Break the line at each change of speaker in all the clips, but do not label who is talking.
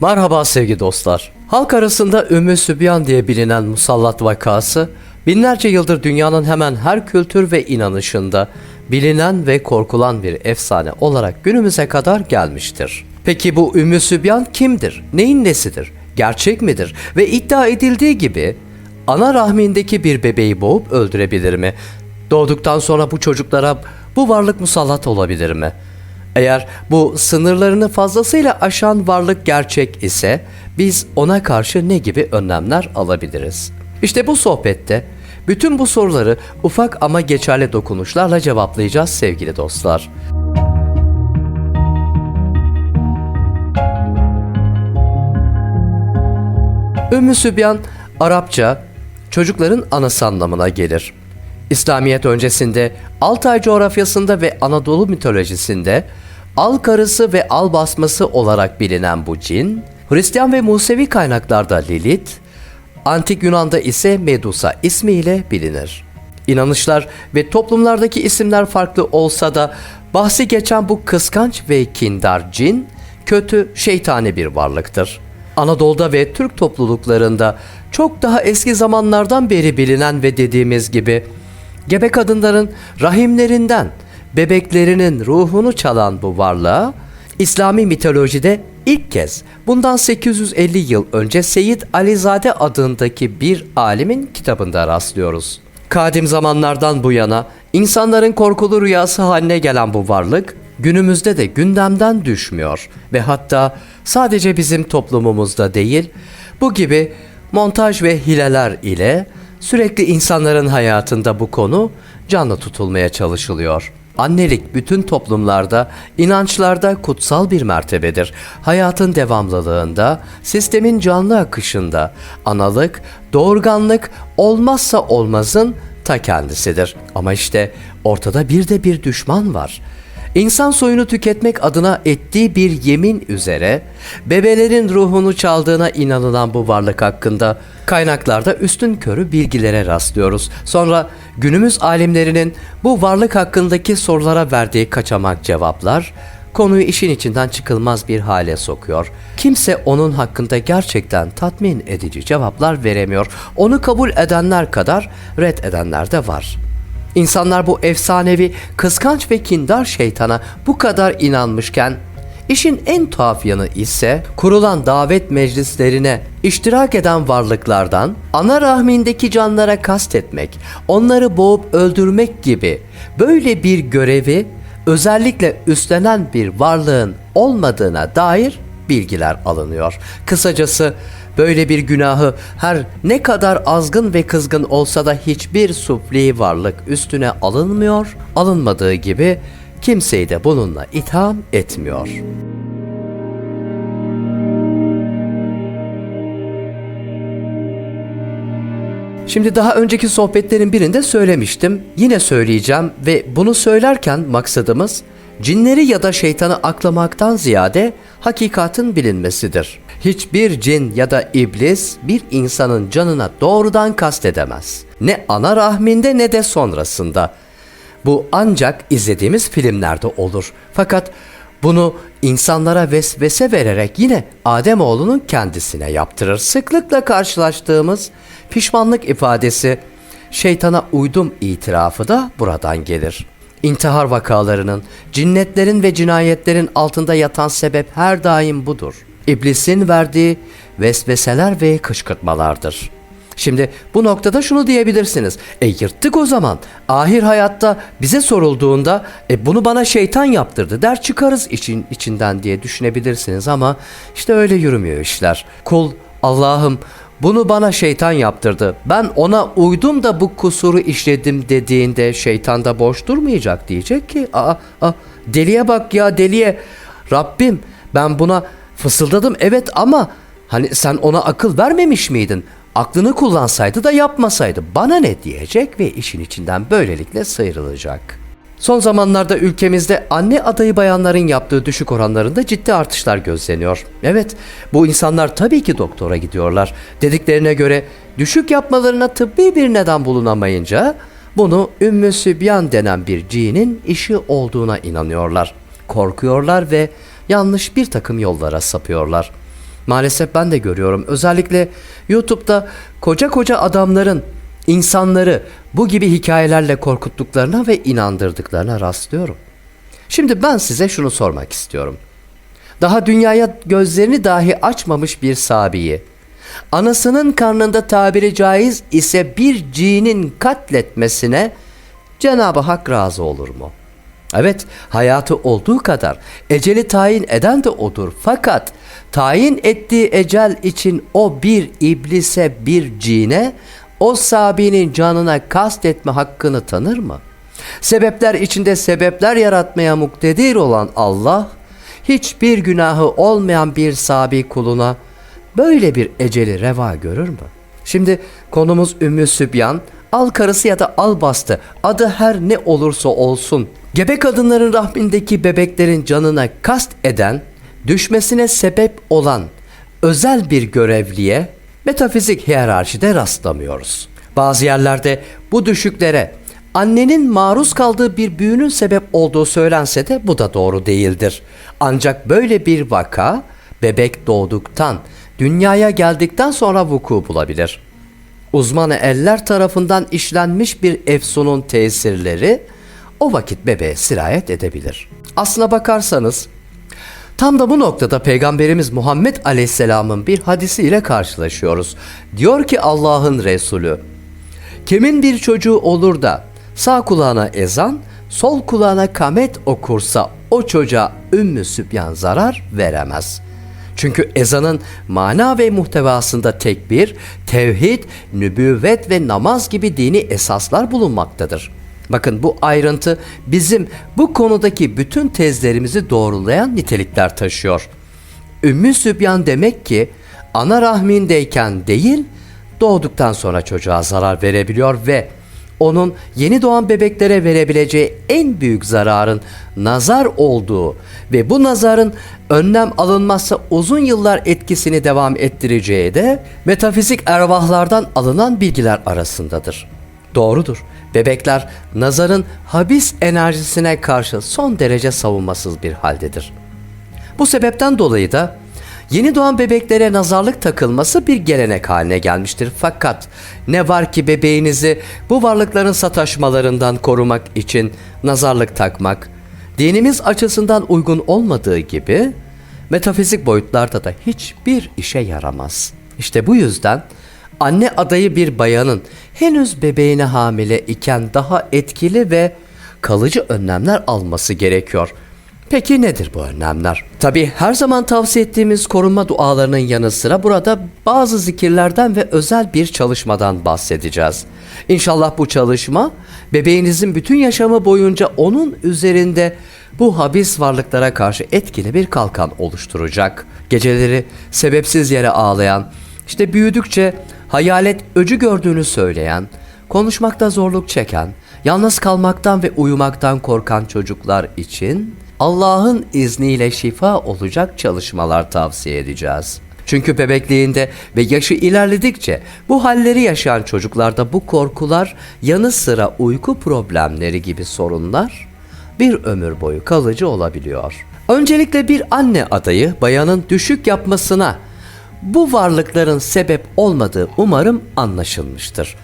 Merhaba sevgili dostlar. Halk arasında Ümmü Sübyan diye bilinen musallat vakası binlerce yıldır dünyanın hemen her kültür ve inanışında bilinen ve korkulan bir efsane olarak günümüze kadar gelmiştir. Peki bu Ümmü Sübyan kimdir? Neyin nesidir? Gerçek midir? Ve iddia edildiği gibi ana rahmindeki bir bebeği boğup öldürebilir mi? Doğduktan sonra bu çocuklara bu varlık musallat olabilir mi? Eğer bu sınırlarını fazlasıyla aşan varlık gerçek ise biz ona karşı ne gibi önlemler alabiliriz? İşte bu sohbette bütün bu soruları ufak ama geçerli dokunuşlarla cevaplayacağız sevgili dostlar. Ümmü Sübyan Arapça çocukların anası anlamına gelir. İslamiyet öncesinde Altay coğrafyasında ve Anadolu mitolojisinde al karısı ve al basması olarak bilinen bu cin, Hristiyan ve Musevi kaynaklarda Lilith, Antik Yunan'da ise Medusa ismiyle bilinir. İnanışlar ve toplumlardaki isimler farklı olsa da bahsi geçen bu kıskanç ve kindar cin kötü şeytani bir varlıktır. Anadolu'da ve Türk topluluklarında çok daha eski zamanlardan beri bilinen ve dediğimiz gibi gebe kadınların rahimlerinden bebeklerinin ruhunu çalan bu varlığa İslami mitolojide ilk kez bundan 850 yıl önce Seyyid Alizade adındaki bir alimin kitabında rastlıyoruz. Kadim zamanlardan bu yana insanların korkulu rüyası haline gelen bu varlık günümüzde de gündemden düşmüyor ve hatta sadece bizim toplumumuzda değil bu gibi montaj ve hileler ile sürekli insanların hayatında bu konu canlı tutulmaya çalışılıyor. Annelik bütün toplumlarda, inançlarda kutsal bir mertebedir. Hayatın devamlılığında, sistemin canlı akışında analık, doğurganlık olmazsa olmazın ta kendisidir. Ama işte ortada bir de bir düşman var. İnsan soyunu tüketmek adına ettiği bir yemin üzere bebelerin ruhunu çaldığına inanılan bu varlık hakkında kaynaklarda üstün körü bilgilere rastlıyoruz. Sonra günümüz alimlerinin bu varlık hakkındaki sorulara verdiği kaçamak cevaplar konuyu işin içinden çıkılmaz bir hale sokuyor. Kimse onun hakkında gerçekten tatmin edici cevaplar veremiyor. Onu kabul edenler kadar red edenler de var. İnsanlar bu efsanevi, kıskanç ve kindar şeytana bu kadar inanmışken işin en tuhaf yanı ise kurulan davet meclislerine iştirak eden varlıklardan ana rahmindeki canlara kastetmek, onları boğup öldürmek gibi böyle bir görevi özellikle üstlenen bir varlığın olmadığına dair bilgiler alınıyor. Kısacası böyle bir günahı her ne kadar azgın ve kızgın olsa da hiçbir sufli varlık üstüne alınmıyor, alınmadığı gibi kimseyi de bununla itham etmiyor. Şimdi daha önceki sohbetlerin birinde söylemiştim. Yine söyleyeceğim ve bunu söylerken maksadımız cinleri ya da şeytanı aklamaktan ziyade hakikatin bilinmesidir. Hiçbir cin ya da iblis bir insanın canına doğrudan kastedemez. Ne ana rahminde ne de sonrasında. Bu ancak izlediğimiz filmlerde olur. Fakat bunu insanlara vesvese vererek yine Ademoğlunun kendisine yaptırır. Sıklıkla karşılaştığımız pişmanlık ifadesi şeytana uydum itirafı da buradan gelir. İntihar vakalarının, cinnetlerin ve cinayetlerin altında yatan sebep her daim budur. İblisin verdiği vesveseler ve kışkırtmalardır. Şimdi bu noktada şunu diyebilirsiniz. E yırttık o zaman. Ahir hayatta bize sorulduğunda e bunu bana şeytan yaptırdı der çıkarız için içinden diye düşünebilirsiniz ama işte öyle yürümüyor işler. Kul Allah'ım bunu bana şeytan yaptırdı. Ben ona uydum da bu kusuru işledim dediğinde şeytan da boş durmayacak diyecek ki aa, aa deliye bak ya deliye. Rabbim ben buna fısıldadım evet ama hani sen ona akıl vermemiş miydin? Aklını kullansaydı da yapmasaydı bana ne diyecek ve işin içinden böylelikle sıyrılacak. Son zamanlarda ülkemizde anne adayı bayanların yaptığı düşük oranlarında ciddi artışlar gözleniyor. Evet, bu insanlar tabii ki doktora gidiyorlar. Dediklerine göre düşük yapmalarına tıbbi bir neden bulunamayınca bunu Ümmü Sübyan denen bir cinin işi olduğuna inanıyorlar. Korkuyorlar ve yanlış bir takım yollara sapıyorlar. Maalesef ben de görüyorum. Özellikle YouTube'da koca koca adamların insanları bu gibi hikayelerle korkuttuklarına ve inandırdıklarına rastlıyorum. Şimdi ben size şunu sormak istiyorum. Daha dünyaya gözlerini dahi açmamış bir sabiyi, anasının karnında tabiri caiz ise bir cinin katletmesine Cenab-ı Hak razı olur mu? Evet, hayatı olduğu kadar eceli tayin eden de odur. Fakat tayin ettiği ecel için o bir iblise, bir cine, o sabinin canına kast etme hakkını tanır mı? Sebepler içinde sebepler yaratmaya muktedir olan Allah, hiçbir günahı olmayan bir sabi kuluna böyle bir eceli reva görür mü? Şimdi konumuz Ümmü Sübyan, al karısı ya da al bastı, adı her ne olursa olsun. Gebe kadınların rahmindeki bebeklerin canına kast eden, düşmesine sebep olan özel bir görevliye metafizik hiyerarşide rastlamıyoruz. Bazı yerlerde bu düşüklere annenin maruz kaldığı bir büyünün sebep olduğu söylense de bu da doğru değildir. Ancak böyle bir vaka bebek doğduktan, dünyaya geldikten sonra vuku bulabilir. Uzmanı eller tarafından işlenmiş bir efsunun tesirleri o vakit bebeğe sirayet edebilir. Aslına bakarsanız Tam da bu noktada Peygamberimiz Muhammed Aleyhisselam'ın bir hadisiyle karşılaşıyoruz. Diyor ki Allah'ın Resulü, kimin bir çocuğu olur da sağ kulağına ezan, sol kulağına kamet okursa o çocuğa Ümmü Sübyan zarar veremez. Çünkü ezanın mana ve muhtevasında tekbir, tevhid, nübüvvet ve namaz gibi dini esaslar bulunmaktadır. Bakın bu ayrıntı bizim bu konudaki bütün tezlerimizi doğrulayan nitelikler taşıyor. Ümmü Sübyan demek ki ana rahmindeyken değil, doğduktan sonra çocuğa zarar verebiliyor ve onun yeni doğan bebeklere verebileceği en büyük zararın nazar olduğu ve bu nazarın önlem alınmazsa uzun yıllar etkisini devam ettireceği de metafizik ervahlardan alınan bilgiler arasındadır. Doğrudur. Bebekler nazarın habis enerjisine karşı son derece savunmasız bir haldedir. Bu sebepten dolayı da yeni doğan bebeklere nazarlık takılması bir gelenek haline gelmiştir. Fakat ne var ki bebeğinizi bu varlıkların sataşmalarından korumak için nazarlık takmak dinimiz açısından uygun olmadığı gibi metafizik boyutlarda da hiçbir işe yaramaz. İşte bu yüzden anne adayı bir bayanın henüz bebeğine hamile iken daha etkili ve kalıcı önlemler alması gerekiyor. Peki nedir bu önlemler? Tabi her zaman tavsiye ettiğimiz korunma dualarının yanı sıra burada bazı zikirlerden ve özel bir çalışmadan bahsedeceğiz. İnşallah bu çalışma bebeğinizin bütün yaşamı boyunca onun üzerinde bu habis varlıklara karşı etkili bir kalkan oluşturacak. Geceleri sebepsiz yere ağlayan, işte büyüdükçe hayalet öcü gördüğünü söyleyen, konuşmakta zorluk çeken, yalnız kalmaktan ve uyumaktan korkan çocuklar için Allah'ın izniyle şifa olacak çalışmalar tavsiye edeceğiz. Çünkü bebekliğinde ve yaşı ilerledikçe bu halleri yaşayan çocuklarda bu korkular yanı sıra uyku problemleri gibi sorunlar bir ömür boyu kalıcı olabiliyor. Öncelikle bir anne adayı bayanın düşük yapmasına bu varlıkların sebep olmadığı umarım anlaşılmıştır.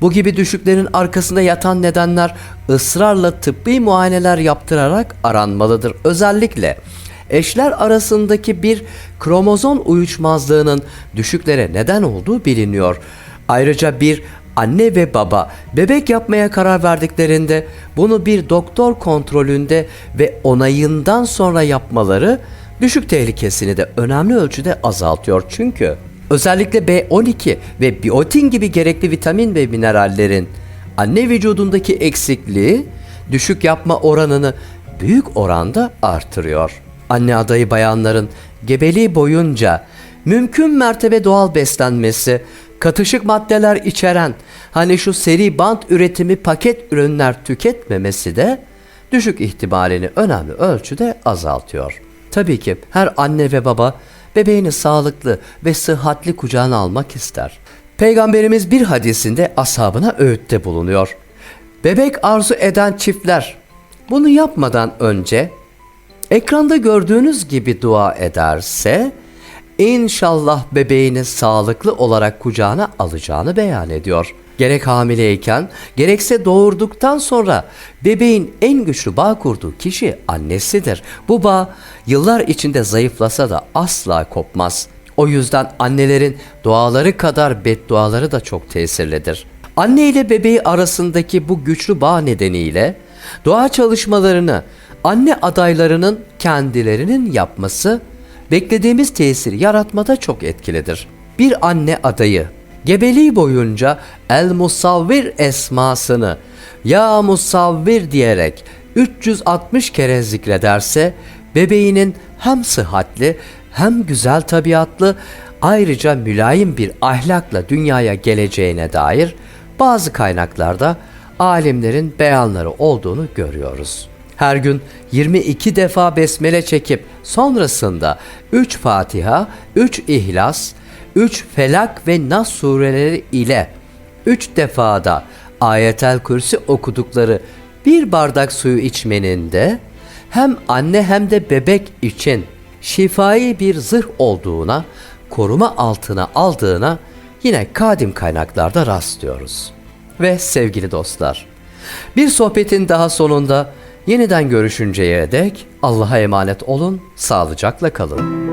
Bu gibi düşüklerin arkasında yatan nedenler ısrarla tıbbi muayeneler yaptırarak aranmalıdır. Özellikle eşler arasındaki bir kromozom uyuşmazlığının düşüklere neden olduğu biliniyor. Ayrıca bir anne ve baba bebek yapmaya karar verdiklerinde bunu bir doktor kontrolünde ve onayından sonra yapmaları düşük tehlikesini de önemli ölçüde azaltıyor. Çünkü özellikle B12 ve biotin gibi gerekli vitamin ve minerallerin anne vücudundaki eksikliği düşük yapma oranını büyük oranda artırıyor. Anne adayı bayanların gebeliği boyunca mümkün mertebe doğal beslenmesi, katışık maddeler içeren hani şu seri bant üretimi paket ürünler tüketmemesi de düşük ihtimalini önemli ölçüde azaltıyor. Tabii ki her anne ve baba bebeğini sağlıklı ve sıhhatli kucağına almak ister. Peygamberimiz bir hadisinde ashabına öğütte bulunuyor. Bebek arzu eden çiftler bunu yapmadan önce ekranda gördüğünüz gibi dua ederse inşallah bebeğini sağlıklı olarak kucağına alacağını beyan ediyor. Gerek hamileyken gerekse doğurduktan sonra bebeğin en güçlü bağ kurduğu kişi annesidir. Bu bağ yıllar içinde zayıflasa da asla kopmaz. O yüzden annelerin duaları kadar bedduaları da çok tesirlidir. Anne ile bebeği arasındaki bu güçlü bağ nedeniyle dua çalışmalarını anne adaylarının kendilerinin yapması beklediğimiz tesiri yaratmada çok etkilidir. Bir anne adayı gebeliği boyunca El Musavvir esmasını Ya Musavvir diyerek 360 kere zikrederse bebeğinin hem sıhhatli hem güzel tabiatlı ayrıca mülayim bir ahlakla dünyaya geleceğine dair bazı kaynaklarda alimlerin beyanları olduğunu görüyoruz. Her gün 22 defa besmele çekip sonrasında 3 Fatiha, 3 İhlas, 3 Felak ve Nas sureleri ile 3 defada ayetel kürsi okudukları bir bardak suyu içmenin de hem anne hem de bebek için şifai bir zırh olduğuna, koruma altına aldığına yine kadim kaynaklarda rastlıyoruz. Ve sevgili dostlar, bir sohbetin daha sonunda yeniden görüşünceye dek Allah'a emanet olun, sağlıcakla kalın.